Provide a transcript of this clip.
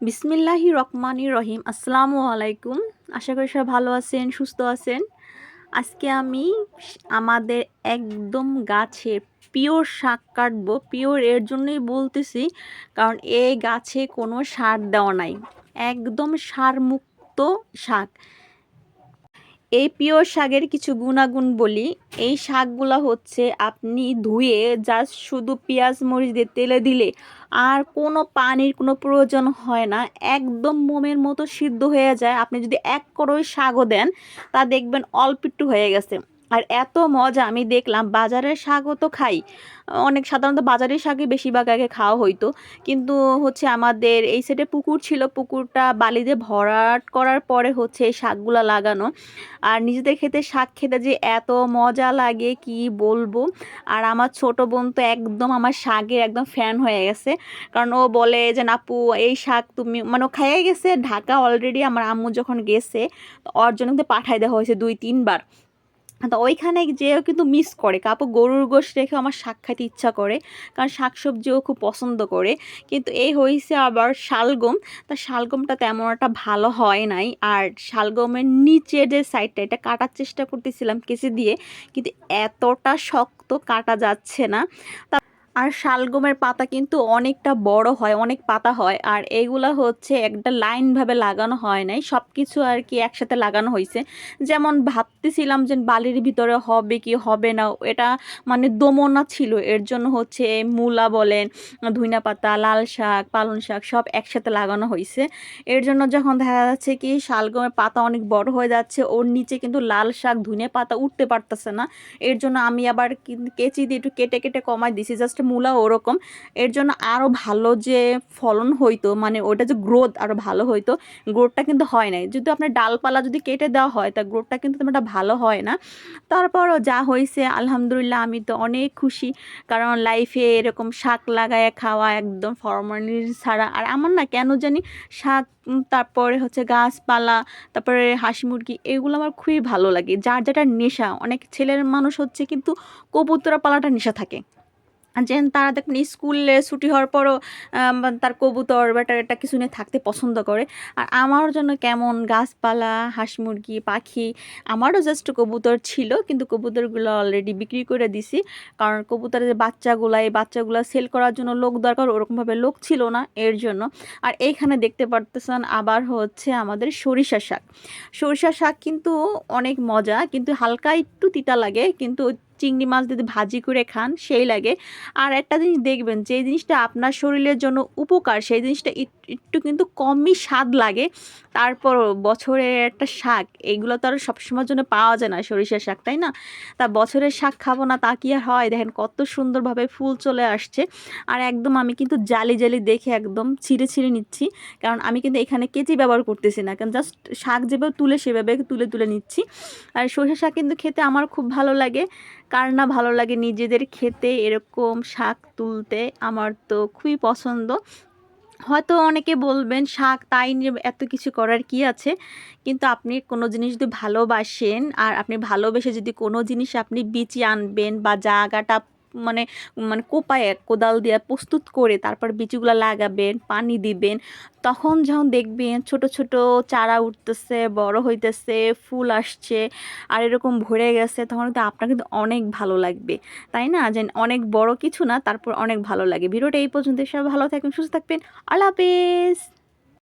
বিসমিল্লাহি রকমানি রহিম। আসসালামু আলাইকুম। আশা করি সবাই ভালো আছেন, সুস্থ আছেন। আজকে আমি আমাদের একদম গাছে পিওর শাক কাটবো। পিওর এর জন্যই বলতেছি, কারণ এই গাছে কোনো সার দেওয়া নাই। একদম সারমুক্ত শাক। এই পিওর শাকের কিছু গুণাগুণ বলি। এই শাকগুলো হচ্ছে আপনি ধুয়ে জাস্ট শুধু পেঁয়াজ, মরিচ দিয়ে তেলে দিলে আর কোনো পানির কোনো প্রয়োজন হয় না। একদম মোমের মতো সিদ্ধ হয়ে যায়। আপনি যদি এক করোই শাকও দেন, তা দেখবেন অল্প একটু হয়ে গেছে। আর এত মজা আমি দেখলাম, বাজারের শাকও তো খাই। অনেক সাধারণত বাজারের শাকই বেশিরভাগ আগে খাওয়া হইতো। কিন্তু হচ্ছে আমাদের এই সাইডে পুকুর ছিল, পুকুরটা বালি দিয়ে ভরাট করার পরে হচ্ছে এই শাকগুলা লাগানো। আর নিজেদের খেতে শাক খেতে যে এত মজা লাগে, কি বলব? আর আমার ছোট বোন তো একদম আমার শাকের একদম ফ্যান হয়ে গেছে। কারণ ও বলে যে, নাপু, এই শাক তুমি মানে ও খাইয়ে গেছে। ঢাকা অলরেডি আমার আম্মু যখন গেছে কিন্তু পাঠাই দেওয়া হয়েছে দুই, তিনবার। তো ওইখানে যেও কিন্তু মিস করে। কাপু গরুর গোশ রেখে আমার শাক খাইতে ইচ্ছা করে, কারণ শাক সবজিও খুব পছন্দ করে। কিন্তু এই হয়েছে আবার শালগম। তা শালগমটা তেমন একটা ভালো হয় নাই। আর শালগমের নিচে যে সাইডটা এটা কাটার চেষ্টা করতেছিলাম কেসে দিয়ে, কিন্তু এতটা শক্ত কাটা যাচ্ছে না। তা আর শালগমের পাতা কিন্তু অনেকটা বড় হয়, অনেক পাতা হয়। আর এইগুলা হচ্ছে একটা লাইনভাবে লাগানো হয় নাই সব কিছু আর কি একসাথে লাগানো হয়েছে যেমন ভাবতেছিলাম যে বালির ভিতরে হবে কি হবে না, এটা মানে দোমনা ছিল। এর জন্য হচ্ছে মূলা বলেন, ধুইনা পাতা, লাল শাক, পালং শাক সব একসাথে লাগানো হয়েছে এর জন্য যখন দেখা যাচ্ছে কি শালগমের পাতা অনেক বড় হয়ে যাচ্ছে, ওর নিচে কিন্তু লাল শাক ধুনে পাতা উঠতে পারতেছে না। এর জন্য আমি আবার কেচি দিয়ে একটু কেটে কেটে কমাই দিছি জাস্ট মূলা ওরকম, এর জন্য আরও ভালো যে ফলন হইতো মানে ওটা যে গ্রোথ আরও ভালো হইতো গ্রোথটা কিন্তু হয় নাই। যদি আপনার ডালপালা যদি কেটে দেওয়া হয়, তা গ্রোথটা কিন্তু তেমন একটা ভালো হয় না। তারপরও যা হয়েছে আলহামদুলিল্লাহ আমি তো অনেক খুশি, কারণ লাইফে এরকম শাক লাগায় খাওয়া একদম ফরমালিন ছাড়া। আর আমার না কেন জানি শাক তারপরে হচ্ছে গাছপালা, তারপরে হাঁস মুরগি, এগুলো আমার খুবই ভালো লাগে। যার যেটা নেশা, অনেক ছেলের মানুষ হচ্ছে কিন্তু কবুতরা পালাটা নেশা থাকে। যেন তারা দেখেন স্কুলে ছুটি হওয়ার পরও তার কবুতর বা এটা কিছু নিয়ে থাকতে পছন্দ করে। আর আমার জন্য কেমন গাছপালা, হাঁস মুরগি, পাখি, আমারও জাস্ট কবুতর ছিল, কিন্তু কবুতরগুলো অলরেডি বিক্রি করে দিছি। কারণ কবুতরের যে বাচ্চাগুলো, এই বাচ্চাগুলো সেল করার জন্য লোক দরকার, ওরকমভাবে লোক ছিল না এর জন্য। আর এইখানে দেখতে পারতেছেন আবার হচ্ছে আমাদের সরিষা শাক। সরিষা শাক কিন্তু অনেক মজা, কিন্তু হালকা একটু তিতা লাগে, কিন্তু চিংড়ি মাছ যদি ভাজি করে খান, সেই লাগে। আর একটা জিনিস দেখবেন যে জিনিসটা আপনার শরীরের জন্য উপকার, সেই জিনিসটা একটু কিন্তু কমই স্বাদ লাগে। তারপর বছরের একটা শাক এইগুলো তো আর সবসময়ের জন্য পাওয়া যায় না, সরিষার শাক, তাই না? তা বছরের শাক খাব না, তা কি আর হয়? দেখেন কত সুন্দরভাবে ফুল চলে আসছে। আর একদম আমি কিন্তু জালি জালি দেখে একদম ছিঁড়ে ছিঁড়ে নিচ্ছি। কারণ আমি কিন্তু এখানে কেচি ব্যবহার করতেছি না, কারণ জাস্ট শাক যেভাবে তুলে, সেভাবে তুলে তুলে নিচ্ছি। আর সরিষা শাক কিন্তু খেতে আমার খুব ভালো লাগে। কার না ভালো লাগে নিজেদের খেতে, এরকম শাক তুলতে আমার তো খুবই পছন্দ। হয়তো অনেকে বলবেন, শাক, তাই নিয়ে এত কিছু করার কি আছে? কিন্তু আপনি কোনো জিনিস যদি ভালোবাসেন, আর আপনি ভালোবেসে যদি কোনো জিনিস আপনি বিচি আনবেন বা জায়গাটা মানে মানে কোপায়, কোদাল দিয়ে প্রস্তুত করে তারপর বিচিগুলো লাগাবেন, পানি দিবেন। তখন যখন দেখবেন ছোট ছোট চারা উঠতেছে, বড় হইতেছে, ফুল আসছে আর এরকম ভরে গেছে, তখন কিন্তু আপনার কিন্তু অনেক ভালো লাগবে। তাই না? যে অনেক বড় কিছু না, তারপর অনেক ভালো লাগে। ভিডিওটা এই পর্যন্ত সব ভালো থাকবেন, সুস্থ থাকবেন। আল্লাহ হাফেজ!